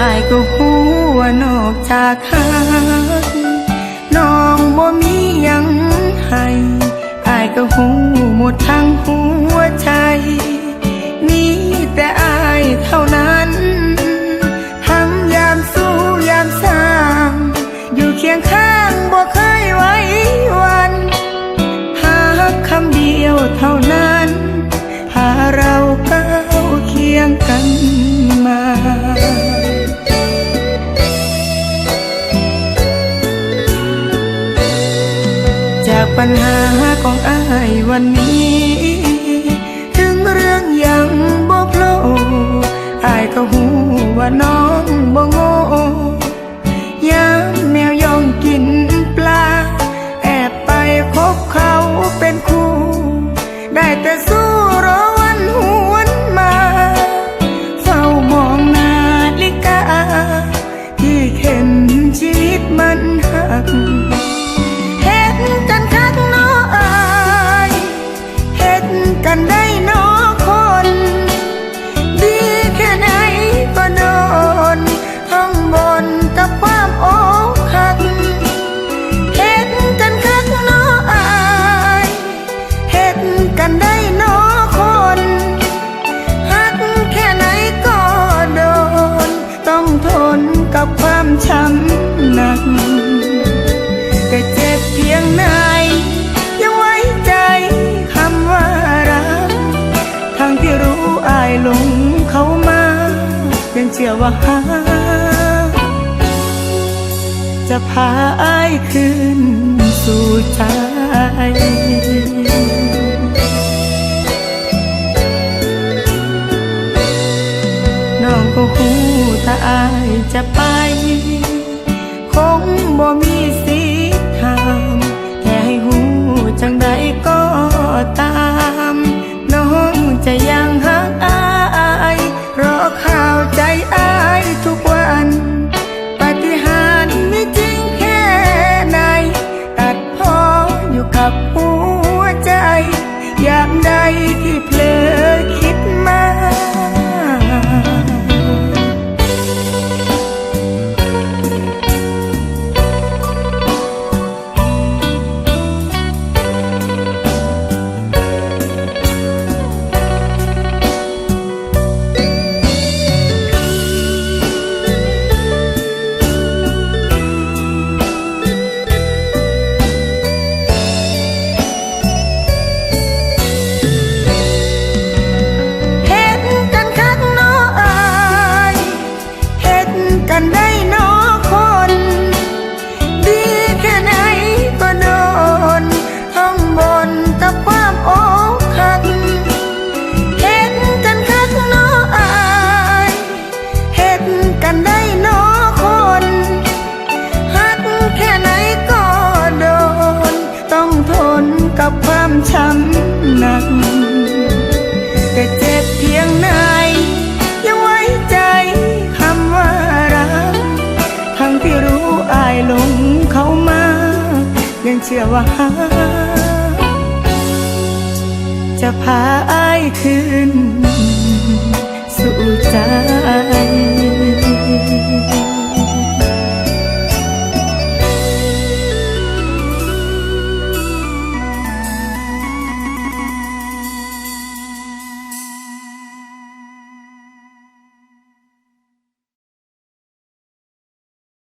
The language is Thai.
อายก็หูว่านอกจากหักน้องบ่มียังให้อายก็หูหมดทั้งหัวใจ มีแต่อายเท่านั้นทั้งยามสู้ยามสร้าง อยู่เคียงข้างบ่เคยไว้วันหากคำเดียวเท่านั้น พาเราก้าวเคียงกันมา ปัญหาของอายวันนี้ ถึงเรื่องยังบ่โผล่อายก็หูว่าน้องบ่โง่ยามแมวย่องกินปลา แอบไปคบเขาเป็นคู่ ได้แต่สู้ ช้ำหนัก แต่เจ็บเพียงไหนยังไว้ใจคำว่ารักทั้งที่รู้อายลงเขามายังเชื่อว่าหาจะพาอายคืนสู่ใจน้องก็หู ถ้าอายจะไป คงบ่มี กันได้น้อคน ดีแค่ไหนก็โดนท้องบนกับความอกหักเห็นกันคักน้ออายเห็นกันได้น้อคนหักแค่ไหนก็โดน ต้องทนกับความช้ำหนัก เชื่อว่าหาจะพาอายคืนสู่ใจ